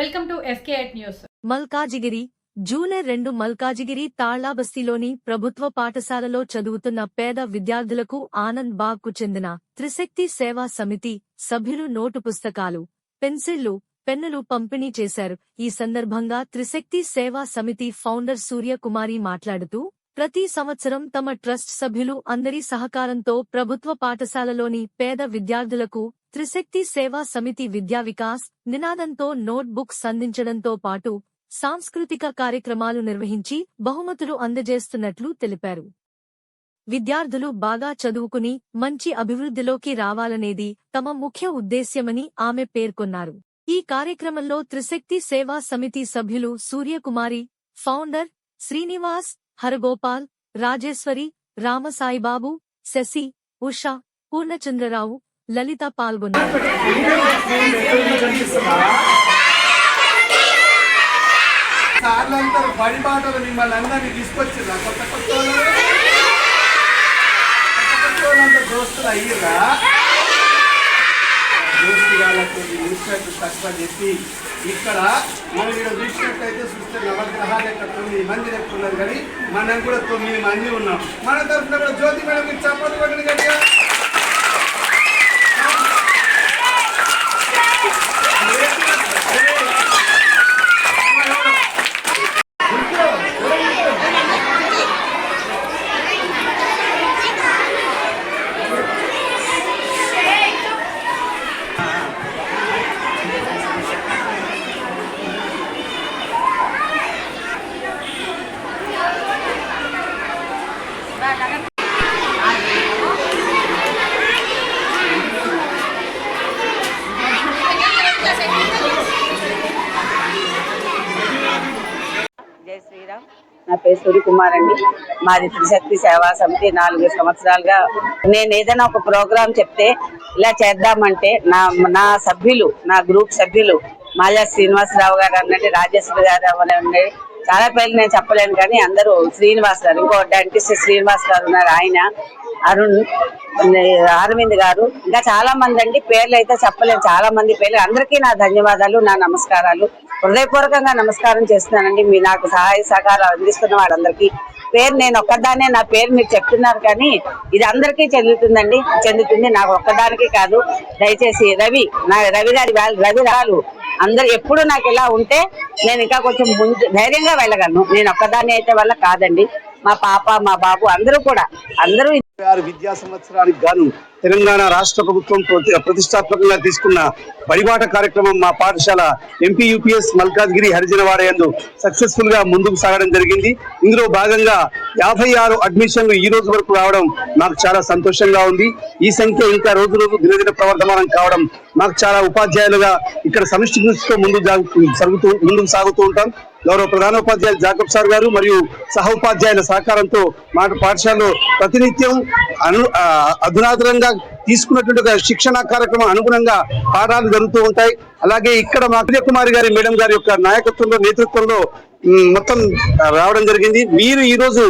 Fake news. Malkajgiri junior రెండు మల్కాజిగిరి తాళ్ళాబస్తీలోని ప్రభుత్వ పాఠశాలలో చదువుతున్న పేద విద్యార్థులకు ఆనంద్ బాగ్కు చెందిన త్రిశక్తి సేవా సమితి సభ్యులు నోటు పుస్తకాలు పెన్సిళ్ళు పెన్నులు పంపిణీ చేశారు. ఈ సందర్భంగా త్రిశక్తి సేవా సమితి ఫౌండర్ సూర్యకుమారి మాట్లాడుతూ ప్రతి సంవత్సరం తమ ట్రస్ట్ సభ్యులు అందరి సహకారంతో ప్రభుత్వ పాఠశాలలోని పేద విద్యార్థులకు త్రిశక్తి సేవా సమితి విద్యా వికాస్ నినాదంతో నోట్ బుక్స్ అందించడంతో పాటు సాంస్కృతిక కార్యక్రమాలు నిర్వహించి బహుమతులు అందజేస్తున్నట్లు తెలిపారు. విద్యార్థులు బాగా చదువుకుని మంచి అభివృద్ధిలోకి రావాలనేది తమ ముఖ్య ఉద్దేశ్యమని ఆమె పేర్కొన్నారు. ఈ కార్యక్రమంలో త్రిశక్తి సేవా సమితి సభ్యులు సూర్యకుమారి ఫౌండర్ శ్రీనివాస్ హరగోపాల్ రాజేశ్వరి రామసాయిబాబు శశి ఉష పూర్ణచంద్రరావు లలిత పాల్గొన్నారు. సార్లందరూ బడి బాటలు మిమ్మల్ని అందరినీ తీసుకొచ్చిర్రా కొత్త కొత్త కొత్త దోస్తులు అయ్యిర్రా దోస్తు వాళ్ళకు తక్కువ చెప్పి ఇక్కడ మనం ఇక్కడ చూసినట్లయితే చూస్తే నవగ్రహాలు ఇక్కడ తొమ్మిది మంది చెప్తున్నారు కానీ మనం కూడా తొమ్మిది మంది ఉన్నాం. మన తరఫున కూడా జ్యోతి మేడం మీరు చప్పట్లు కొట్టండి గట్టిగా. నా పేరు సూర్యకుమార్ అండి. మాది త్రిశక్తి సేవా సమితి నాలుగు సంవత్సరాలుగా. నేను ఏదైనా ఒక ప్రోగ్రాం చెప్తే ఇలా చేద్దామంటే నా నా సభ్యులు నా గ్రూప్ సభ్యులు మాజా శ్రీనివాసరావు గారు అన్నట్టు రాజేశ్వరి గారు అనండి చాలా పేర్లు నేను చెప్పలేను కానీ అందరూ శ్రీనివాస్ గారు ఇంకో డెంటిస్ట్ శ్రీనివాస్ గారు ఉన్నారు ఆయన అరుణ్ అరవింద్ గారు. ఇంకా చాలా మంది అండి పేర్లు అయితే చెప్పలేను చాలా మంది పేర్లు. అందరికీ నా ధన్యవాదాలు నా నమస్కారాలు. హృదయపూర్వకంగా నమస్కారం చేస్తున్నానండి. మీ నాకు సహాయ సహకారాలు అందిస్తున్న వాళ్ళందరికీ పేరు నేను ఒక్కదానే నా పేరు మీరు చెప్తున్నారు కానీ ఇది అందరికీ చెందుతుందండి చెందుతుంది. నాకు ఒక్కదానికి కాదు దయచేసి రవి నా రవి గారి రవి రాలు అందరు ఎప్పుడు నాకు ఇలా ఉంటే నేను ఇంకా కొంచెం ముందు ధైర్యంగా వెళ్ళగలను. నేను ఒక్కదాన్ని అయితే వల్ల కాదండి. మా పాప మా బాబు అందరూ కూడా అందరూ విద్యా సంవత్సరానికి గాను తెలంగాణ రాష్ట్ర ప్రభుత్వం ప్రతిష్టాత్మకంగా తీసుకున్న బడిబాట కార్యక్రమం మా పాఠశాల ఎంపీ యూపీఎస్ మల్కాజ్గిరి హరిజనవాడ యందు సక్సెస్ఫుల్గా ముందుకు సాగడం జరిగింది. ఇందులో భాగంగా యాభై ఆరు అడ్మిషన్లు ఈ రోజు వరకు రావడం నాకు చాలా సంతోషంగా ఉంది. ఈ సంఖ్య ఇంకా రోజు రోజు దినదిన ప్రవర్ధమానం కావడం నాకు చాలా ఉపాధ్యాయులుగా ఇక్కడ సమిష్టి దృష్టితో ముందుకు సాగుతూ ముందుకు సాగుతూ ఉంటాం. గౌరవ ప్రధానోపాధ్యాయులు జాకబ్ సార్ గారు మరియు సహ ఉపాధ్యాయుల సహకారంతో మా పాఠశాలలో ప్రతినిత్యం అను అధునాతనంగా తీసుకున్నటువంటి ఒక శిక్షణ కార్యక్రమం అనుగుణంగా పాఠాలు జరుగుతూ ఉంటాయి. అలాగే ఇక్కడ మా కుమారి గారి మేడం గారి యొక్క నాయకత్వంలో నేతృత్వంలో మొత్తం రావడం జరిగింది. మీరు ఈరోజు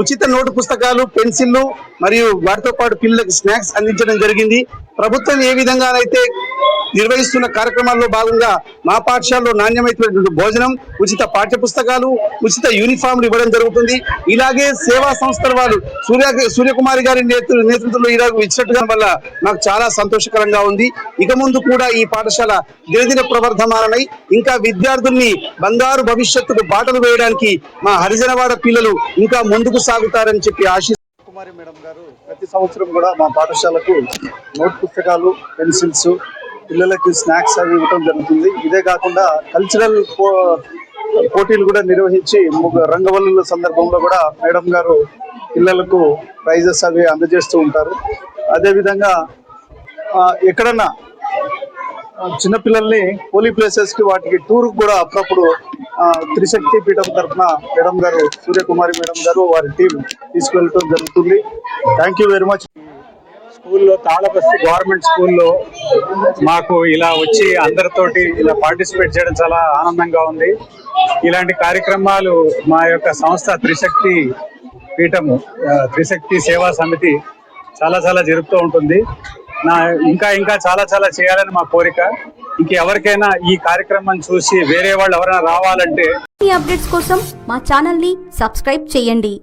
ఉచిత నోటు పుస్తకాలు పెన్సిళ్ళు మరియు వాటితో పాటు పిల్లలకు స్నాక్స్ అందించడం జరిగింది. ప్రభుత్వం ఏ విధంగానైతే నిర్వహిస్తున్న కార్యక్రమాల్లో భాగంగా మా పాఠశాలలో నాణ్యమైనటువంటి భోజనం ఉచిత పాఠ్య పుస్తకాలు ఉచిత యూనిఫామ్లు ఇవ్వడం జరుగుతుంది. ఇలాగే సేవా సంస్థల వారు సూర్య సూర్యకుమారి గారి నేతృత్వంలో ఈరోజు ఇచ్చినట్టుగా వల్ల నాకు చాలా సంతోషకరంగా ఉంది. ఇక ముందు కూడా ఈ పాఠశాల దినదిన ప్రవర్ధమానమై ఇంకా విద్యార్థుల్ని బంగారు భవిష్యత్తుకు బాటలు వేయడానికి మా హరిజనవాడ పిల్లలు ఇంకా ముందుకు సాగుతారని చెప్పి ఆశి కుమారి మేడం గారు ప్రతి సంవత్సరం కూడా మా పాఠశాలకు నోట్ పుస్తకాలు పెన్సిల్స్ పిల్లలకి స్నాక్స్ అవి ఇవ్వడం జరుగుతుంది. ఇదే కాకుండా కల్చరల్ పోటీలు కూడా నిర్వహించి రంగవల్లుల సందర్భంలో కూడా మేడం గారు పిల్లలకు ప్రైజెస్ అవి అందజేస్తూ ఉంటారు. అదేవిధంగా ఎక్కడన్నా చిన్నపిల్లల్ని పోలీ ప్లేసెస్కి వాటికి టూర్ కూడా అప్పుడప్పుడు త్రిశక్తి పీఠం తరఫున మేడం గారు సూర్యకుమారి మేడం గారు వారి టీం తీసుకెళ్ళటం జరుగుతుంది. థ్యాంక్ యూ వెరీ మచ్ స్కూల్లో తాళబస్తి గవర్నమెంట్ స్కూల్లో మాకు ఇలా వచ్చి అందరితోటి ఇలా పార్టిసిపేట్ చేయడం చాలా ఆనందంగా ఉంది. ఇలాంటి కార్యక్రమాలు మా యొక్క సంస్థ త్రిశక్తి పీఠము త్రిశక్తి సేవా సమితి చాలా చాలా జరుపుతూ ఉంటుంది. నా ఇంకా ఇంకా చాలా చాలా చేయాలని మా కోరిక. ఇంకెవరికైనా ఈ కార్యక్రమం చూసి వేరే వాళ్ళు ఎవరైనా రావాలంటే ఈ అప్డేట్స్ కోసం మా ఛానల్ని సబ్స్క్రైబ్ చేయండి.